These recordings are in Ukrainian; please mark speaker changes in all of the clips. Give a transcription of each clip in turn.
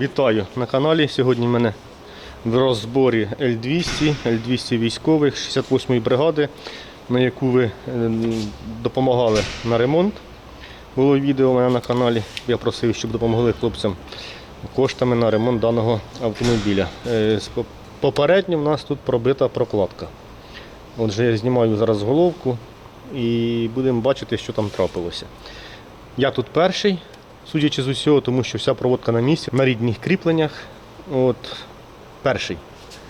Speaker 1: Вітаю на каналі. Сьогодні в мене в розборі Л-200, Л-200 військових 68-ї бригади, на яку ви е, допомагали на ремонт. Було відео у мене на каналі. Я просив, щоб допомогли хлопцям коштами на ремонт даного автомобіля. Е, Попередньо в нас тут пробита прокладка. Отже, я знімаю зараз головку і будемо бачити, що там трапилося. Я тут перший, судячи з усього, тому що вся проводка на місці, на рідних кріпленнях. От перший.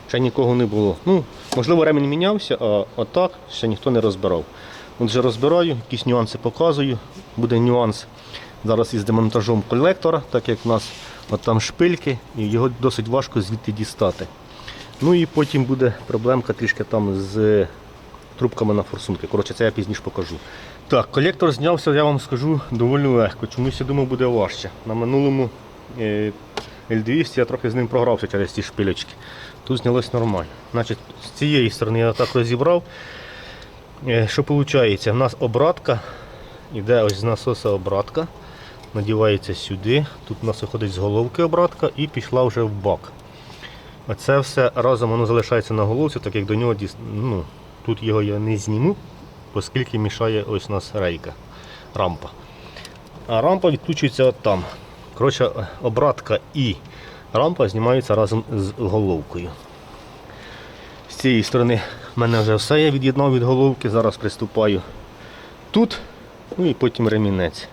Speaker 1: Ще нікого не було. Ну, можливо, ремінь мінявся, а отак ще ніхто не розбирав. Отже, розбираю, якісь нюанси показую. Буде нюанс зараз із демонтажом колектора, так як в нас от там шпильки, і його досить важко звідти дістати. Ну і потім буде проблемка трішки там з трубками на форсунки. Коротше, це я пізніше покажу. Так, колектор знявся, я вам скажу, доволі легко. Чомусь я думав буде важче. На минулому е, L200 я трохи з ним програвся через ці шпилечки. Тут знялось нормально. Значить, з цієї сторони я так розібрав. Е, Що виходить? У нас обратка, іде ось з насоса обратка, надівається сюди. Тут у нас виходить з головки обратка і пішла вже в бак. Оце все разом воно залишається на головці, так як до нього ну, тут його я не зніму, оскільки мішає ось у нас рейка, рампа. А рампа відключується от там. Коротше, обратка і рампа знімаються разом з головкою. З цієї сторони в мене вже все я від'єднав від головки. Зараз приступаю тут, ну і потім ремінець.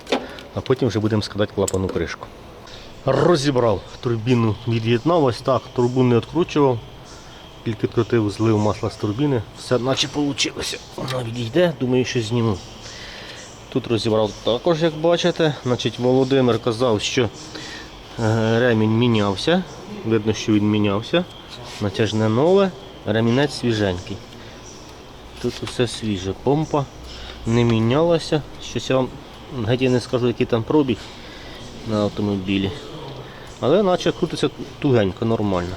Speaker 1: А потім вже будемо складати клапану кришку. Розібрав турбіну, від'єднав ось так, турбу не відкручував, тільки відкрутив, злив масло з турбіни, все наче вийшло. Вона відійде, думаю, що зніму. Тут розібрав також, як бачите. Значить, Володимир казав, що е, ремінь мінявся. Видно, що він мінявся. Натяжне нове, ремінець свіженький. Тут усе свіже. Помпа не мінялася. Щось я вам геть я не скажу, який там пробіг на автомобілі. Але наче крутиться тугенько, нормально.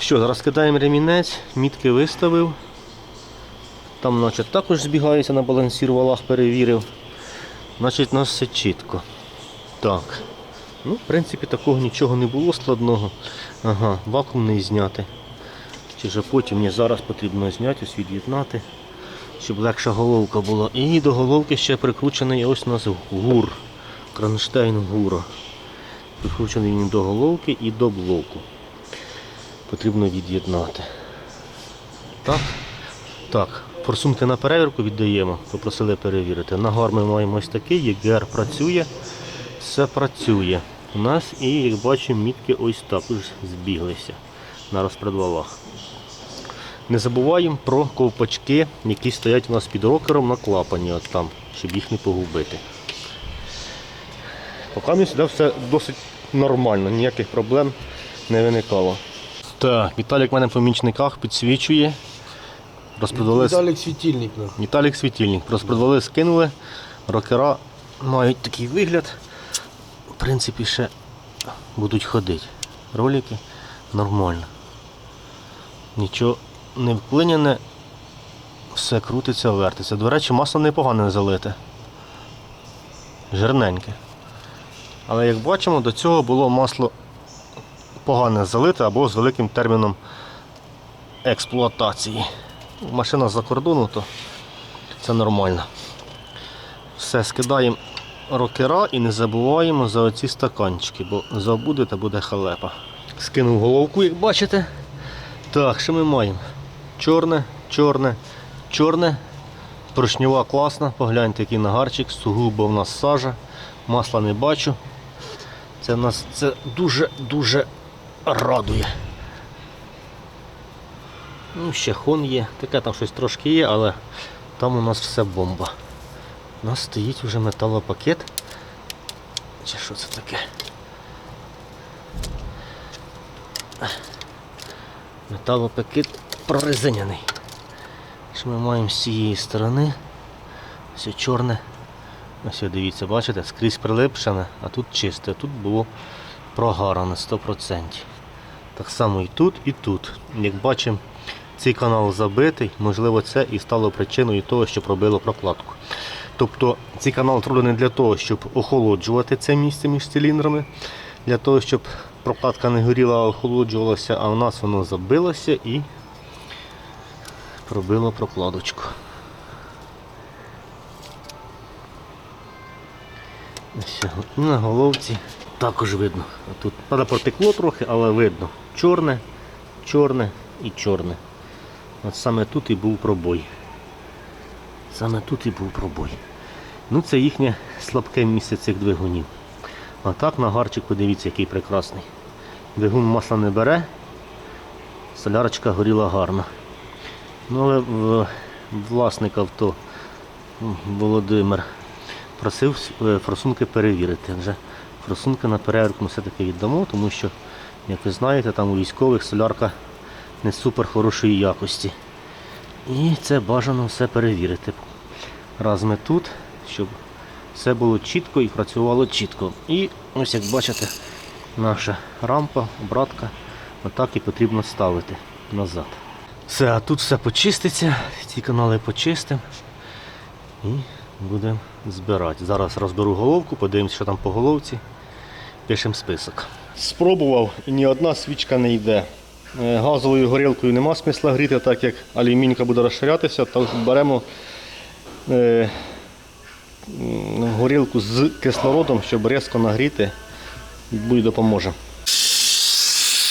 Speaker 1: Що, зараз кидаємо ремінець, мітки виставив. Там наче також збігається на балансірвалах, перевірив. Значить, у нас все чітко. Так. Ну, в принципі, такого нічого не було складного. Ага, вакуумний зняти. Чи вже потім мені зараз потрібно зняти, ось від'єднати, щоб легша головка була. І до головки ще прикручений ось у нас гур. Кронштейн гура. Прикручений він до головки і до блоку. Потрібно від'єднати. Так. Так, форсунки на перевірку віддаємо, попросили перевірити. Нагар ми маємо ось такий, ЄГР працює, все працює. У нас і, як бачимо, мітки ось також збіглися на розпредвалах. Не забуваємо про ковпачки, які стоять у нас під рокером на клапані, от там, щоб їх не погубити. Поки мені сюди все досить нормально, ніяких проблем не виникало. Так, Віталік в мене в помічниках підсвічує. Розпродали
Speaker 2: Віталік світильник. ну.
Speaker 1: Віталік світильник. Розпродали, скинули. Рокера мають такий вигляд. В принципі, ще будуть ходити. Ролики нормально. Нічого не вклиняне, все крутиться, вертиться. До речі, масло непогане залите. Жирненьке. Але як бачимо, до цього було масло погане залите або з великим терміном експлуатації. Машина за кордону, то це нормально. Все, скидаємо рокера і не забуваємо за оці стаканчики, бо забудете буде халепа. Скинув головку, як бачите. Так, що ми маємо? Чорне, чорне, чорне. Поршньова класна, погляньте, який нагарчик, сугубо в нас сажа, масла не бачу. Це нас це дуже-дуже радує. Ну, ще хон є, таке там щось трошки є, але там у нас все бомба. У нас стоїть вже металопакет. Чи що це таке? Металопакет прорезиняний. Що ми маємо з цієї сторони? Все чорне. Ось дивіться, бачите, скрізь прилипшене, а тут чисте, тут було прогаране 100%. Так само і тут, і тут. Як бачимо, цей канал забитий, можливо, це і стало причиною того, що пробило прокладку. Тобто цей канал зроблений для того, щоб охолоджувати це місце між циліндрами. для того, щоб прокладка не горіла, а охолоджувалася, а у нас воно забилося і пробило прокладочку. І на головці також видно. Тут правда, протекло трохи, але видно. Чорне, чорне і чорне. От саме тут і був пробой. Саме тут і був пробой. Ну це їхнє слабке місце цих двигунів. А так нагарчик, подивіться, який прекрасний. Двигун масла не бере, солярочка горіла гарно. Ну але власник авто Володимир просив е, форсунки перевірити. Вже форсунки на перевірку ми все-таки віддамо, тому що, як ви знаєте, там у військових солярка не супер хорошої якості. І це бажано все перевірити. Раз ми тут, щоб все було чітко і працювало чітко. І ось як бачите, наша рампа, обратка, отак і потрібно ставити назад. Все, а тут все почиститься, ці канали почистимо і будемо збирати. Зараз розберу головку, подивимося, що там по головці. Пишемо список. Спробував і ні одна свічка не йде. Е, Газовою горілкою нема смисла гріти, так як алюмінька буде розширятися, то беремо е, горілку з кислородом, щоб різко нагріти, буде допоможе.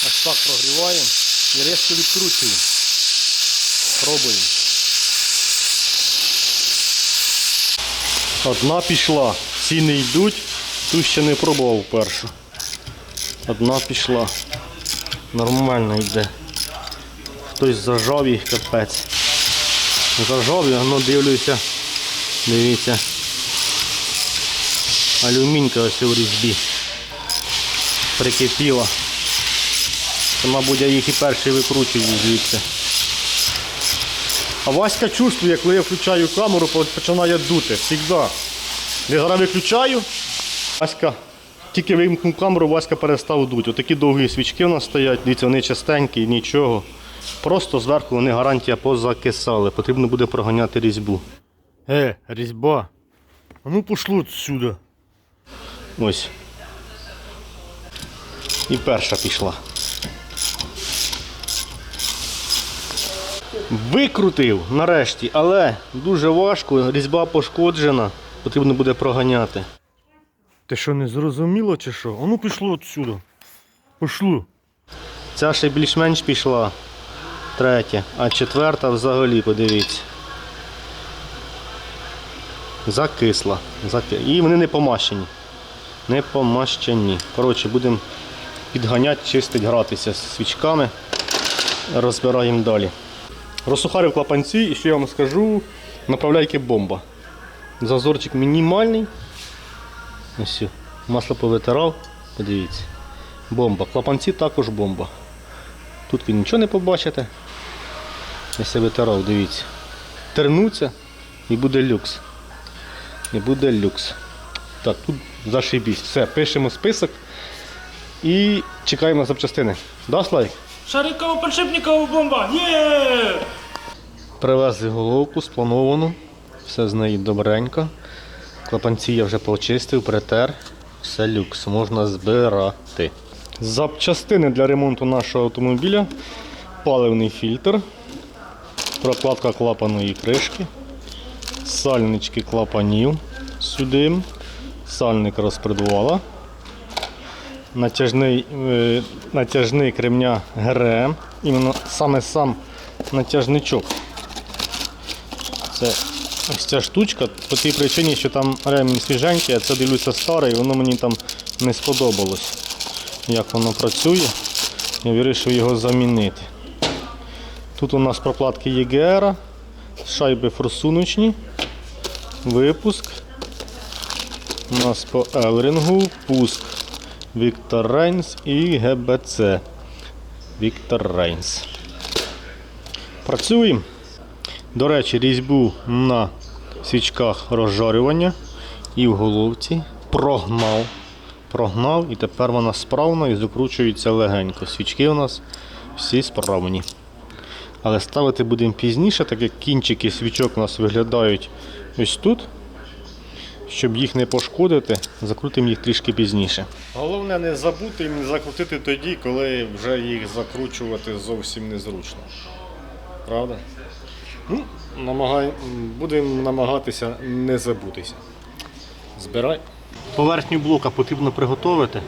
Speaker 1: Ось так прогріваємо і різко відкручуємо. Пробуємо. Одна пішла, ці не йдуть, ту ще не пробував першу. Одна пішла. Нормально йде. Хтось зажав їх капець. Зажав я, ну дивлюся. Дивіться. Алюмінька ось у різьбі. Прикипіла. Це, мабуть, я їх і перший викручую звідси. А Васька чувствує, коли я включаю камеру, починає дути. Всігда. Я зараз виключаю. Васька, тільки вимкнув камеру, Васька перестав дути. Отакі довгі свічки у нас стоять, дивіться, вони чистенькі, нічого. Просто зверху вони гарантія позакисали. Потрібно буде проганяти різьбу. Е, різьба. А ну пошло отсюда. Ось. І перша пішла. Викрутив нарешті, але дуже важко, різьба пошкоджена, потрібно буде проганяти.
Speaker 2: Ти що, не зрозуміло чи що? А ну пішло отсюда. Пошло.
Speaker 1: Ця ще більш-менш пішла. Третя, а четверта взагалі, подивіться. Закисла. Заки... І вони не помащені. Не помащені. Коротше, будемо підганяти, чистити, гратися з свічками. Розбираємо далі. Розсухарив клапанці і що я вам скажу, направляйки бомба. Зазорчик мінімальний. Ось, все. масло повитирав, подивіться. Бомба. Клапанці також бомба. Тут ви нічого не побачите. Я себе витирав, дивіться. Тернуться і буде люкс. І буде люкс. Так, тут зашибісь. Все, пишемо список і чекаємо на запчастини. Да, Славік?
Speaker 3: Шариково-подшипникова бомба! Є!
Speaker 1: Привезли головку сплановану. Все з неї добренько. Клапанці я вже почистив, притер. Все люкс, можна збирати. Запчастини для ремонту нашого автомобіля. Паливний фільтр, прокладка клапаної кришки, сальнички клапанів сюди, сальник розпредвала, натяжний, е, натяжник ремня ГРМ, іменно саме сам натяжничок. Це ось ця штучка по тій причині, що там ремінь свіженький, а це дивлюся старий, воно мені там не сподобалось, як воно працює. Я вирішив його замінити. Тут у нас прокладки ЄГР, шайби форсуночні, випуск. У нас по Елрингу, пуск Віктор Рейнс і ГБЦ. Віктор Рейнс. Працюємо. До речі, різьбу на свічках розжарювання і в головці прогнав. Прогнав і тепер вона справна і закручується легенько. Свічки у нас всі справні. Але ставити будемо пізніше, так як кінчики свічок у нас виглядають ось тут. щоб їх не пошкодити, закрутимо їх трішки пізніше. Головне не забути і не закрутити тоді, коли вже їх закручувати зовсім незручно. Правда? Ну, намагай... Будемо намагатися не забутися. Збирай. Поверхню блока потрібно приготувати.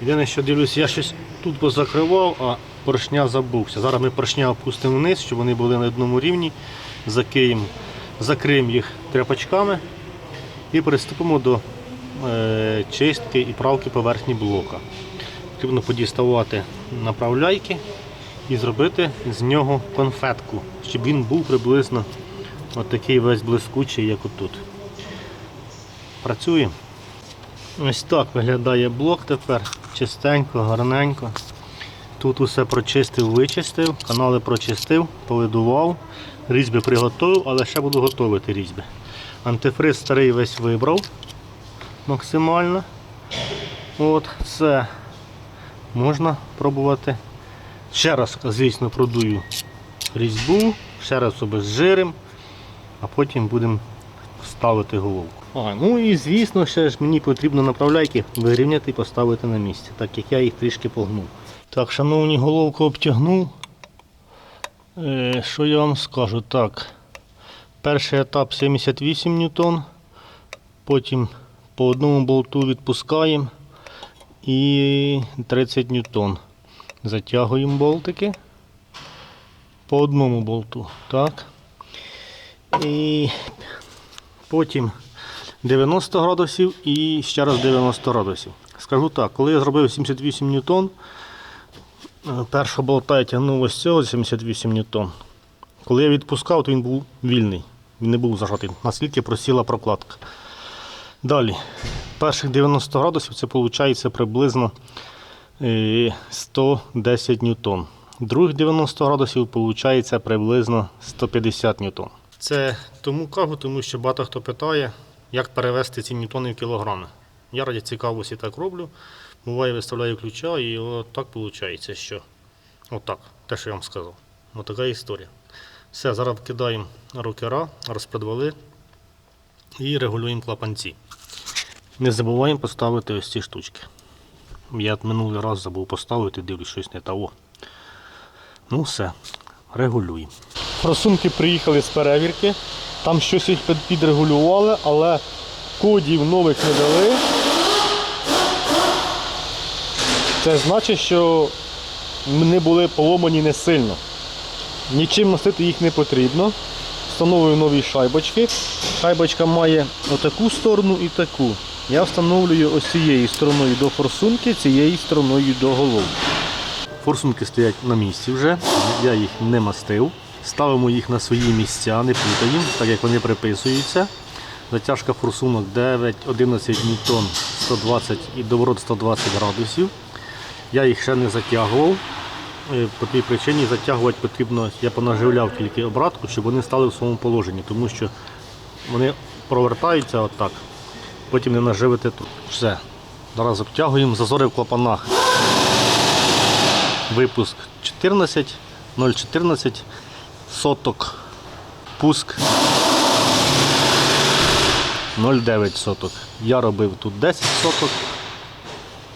Speaker 1: Єдине, що дивлюся, я щось тут позакривав, а поршня забувся. Зараз ми поршня опустимо вниз, щоб вони були на одному рівні. Закриємо, закриємо їх тряпочками і приступимо до е, чистки і правки поверхні блока. Потрібно подіставати направляйки і зробити з нього конфетку, щоб він був приблизно от такий весь блискучий, як отут. Працюємо. Ось так виглядає блок тепер. Чистенько, гарненько. Тут усе прочистив, вичистив, канали прочистив, повидував, різьби приготував, але ще буду готувати різьби. Антифриз старий весь вибрав максимально. От, все. Можна пробувати. Ще раз, звісно, продую різьбу, ще раз обезжирим, а потім будемо ставити головку. А, ну і звісно, ще ж мені потрібно направляйки вирівняти і поставити на місце, так як я їх трішки погнув. Так, шановні, головку обтягнув. Е, що я вам скажу? Так. Перший етап 78 ньютон, потім по одному болту відпускаємо і 30 ньютон. Затягуємо болтики по одному болту. Так. І потім 90 градусів і ще раз 90 градусів. Скажу так, коли я зробив 78 ньютон, е, першого болта я тягнув ось цього 78 ньютон. Коли я відпускав, то він був вільний, він не був зажатий, наскільки просіла прокладка. Далі, перших 90 градусів це виходить приблизно 110 ньютон. Других 90 градусів виходить приблизно 150 ньютон. Це тому кажу, тому що багато хто питає, як перевести ці ньютони в кілограми. Я раді цікавості так роблю. Буває, виставляю ключа і от так виходить, що отак, те, що я вам сказав. Ось така історія. Все, зараз кидаємо рокера, розпредвали і регулюємо клапанці. Не забуваємо поставити ось ці штучки. Я минулий раз забув поставити, дивлюсь, щось не того. Ну все, регулюємо. Просунки приїхали з перевірки. Там щось їх підрегулювали, але кодів нових не дали. Це значить, що вони були поломані не сильно. Нічим носити їх не потрібно. Встановлюю нові шайбочки. Шайбочка має отаку сторону і таку. Я встановлюю ось цією стороною до форсунки, цією стороною до голови. Форсунки стоять на місці вже, я їх не мастив. Ставимо їх на свої місця, не путаємо, так як вони приписуються. Затяжка форсунок 9-11 ньютон 120 і доворот 120 градусів. Я їх ще не затягував. Е, По тій причині затягувати потрібно, я понаживляв тільки обратку, щоб вони стали в своєму положенні, тому що вони провертаються отак, потім не наживити тут. Все. Зараз обтягуємо, зазори в клапанах. Випуск 14, 0,14 соток. Пуск 0,9 соток. Я робив тут 10 соток,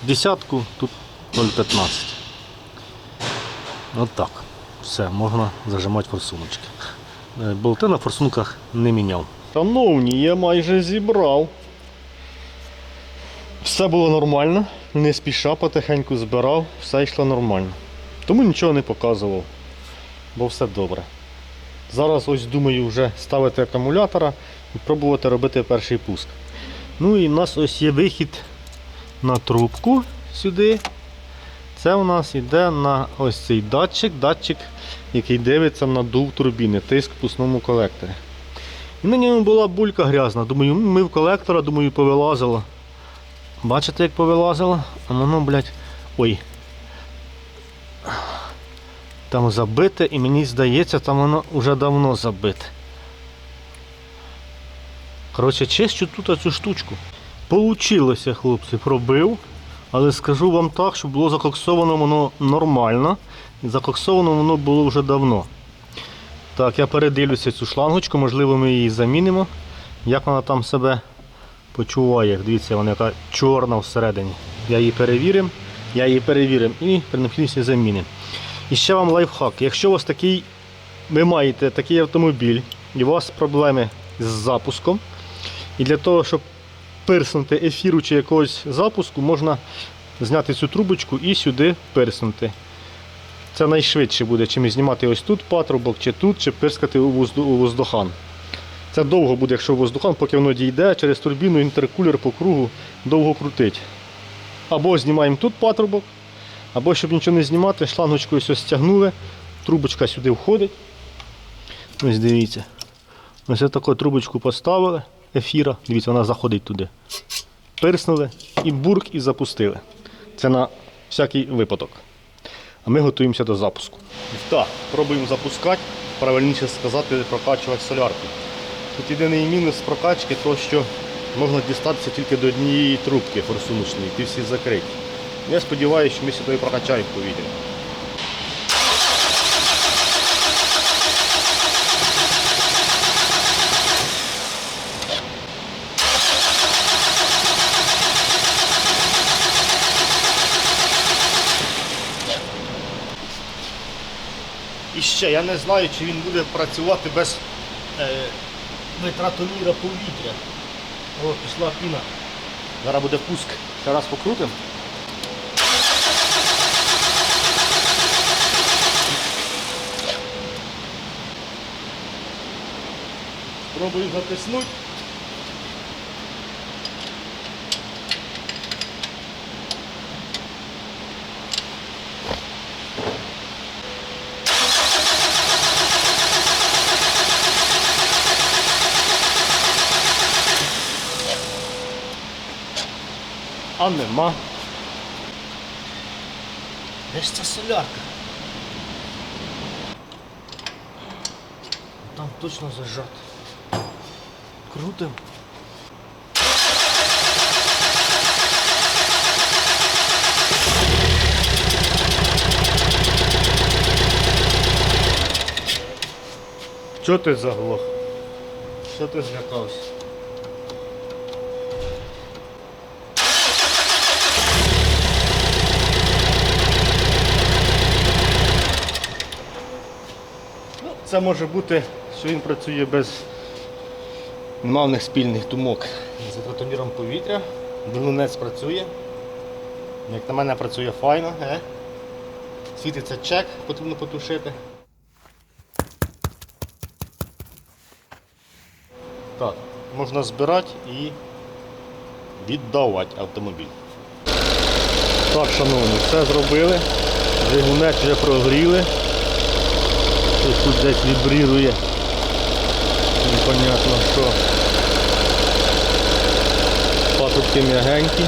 Speaker 1: десятку, тут 0,15. От. Все, можна зажимати форсуночки. Е, Болти на форсунках не міняв. Шановні, я майже зібрав. Все було нормально, не спіша, потихеньку збирав, все йшло нормально. Тому нічого не показував, бо все добре. Зараз ось думаю вже ставити акумулятора і пробувати робити перший пуск. Ну і в нас ось є вихід на трубку сюди. Це у нас йде на ось цей датчик, датчик, який дивиться на дув турбіни, тиск в пусному колекторі. І на ньому була булька грязна. Думаю, мив колектора, думаю, повилазило. Бачите, як повилазило? А воно, блядь, ой. Там забите і мені здається, там воно вже давно забите. Коротше, чищу тут цю штучку. Получилося, хлопці, пробив. Але скажу вам так, що було закоксовано воно нормально. Закоксовано воно було вже давно. Так, я передивлюся цю шлангочку, можливо, ми її замінимо. Як вона там себе почуває, дивіться, вона яка чорна всередині. Я її перевірив, я її перевірив і при необхідності заміни. І ще вам лайфхак. Якщо у вас такий, ви маєте такий автомобіль і у вас проблеми з запуском, і для того, щоб пирснути ефіру чи якогось запуску, можна зняти цю трубочку і сюди пирснути. Це найшвидше буде, чим знімати ось тут патрубок, чи тут, чи пирскати у воздухан. Це довго буде, якщо воздухан, поки воно дійде через турбіну, інтеркулер по кругу довго крутить. Або знімаємо тут патрубок, або щоб нічого не знімати, шлангочкою ось стягнули, трубочка сюди входить. Ось дивіться. Ось таку трубочку поставили, ефіра, дивіться, вона заходить туди. Пирснули і бурк і запустили. Це на всякий випадок. А ми готуємося до запуску. Так, пробуємо запускати, правильніше сказати, прокачувати солярку. Тут єдиний мінус прокачки, то що можна дістатися тільки до однієї трубки форсуночної, ті всі закриті. Я сподіваюся, що ми сюди прокачаємо повітря. І ще я не знаю, чи він буде працювати без е, витратоміра повітря. О, пішла піна. Зараз буде пуск. Ще раз покрутимо. Пробую затиснути. А нема. Де ж ця солярка? Там точно зажат. Крутим. Чого ти заглох? Що ти злякався? Це може бути, що він працює без нема в них спільних думок. З витратоміром повітря. Двигунець працює. Як на мене працює файно. Е? Світиться чек, потрібно потушити. Так, можна збирати і віддавати автомобіль. Так, шановні, все зробили. Двигунець вже прогріли. Щось тут десь вібрірує. Непонятно що. Патрубки м'ягенькі.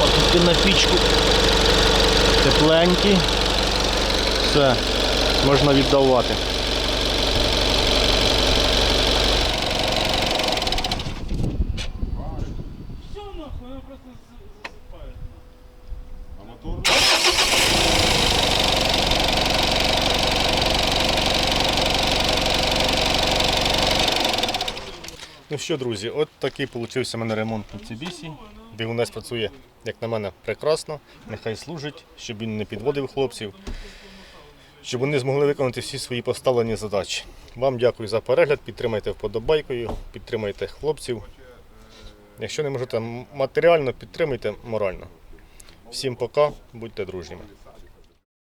Speaker 1: Патрубки на пічку. Тепленькі. Все, можна віддавати.
Speaker 3: Все нахуй, она просто за- засыпает.
Speaker 1: Ну що, друзі, от такий получився в мене ремонт Mitsubishi. Двигунець працює, як на мене, прекрасно. Нехай служить, щоб він не підводив хлопців, щоб вони змогли виконати всі свої поставлені задачі. Вам дякую за перегляд, підтримайте вподобайкою, підтримайте хлопців. Якщо не можете матеріально, підтримуйте морально. Всім пока, будьте дружніми.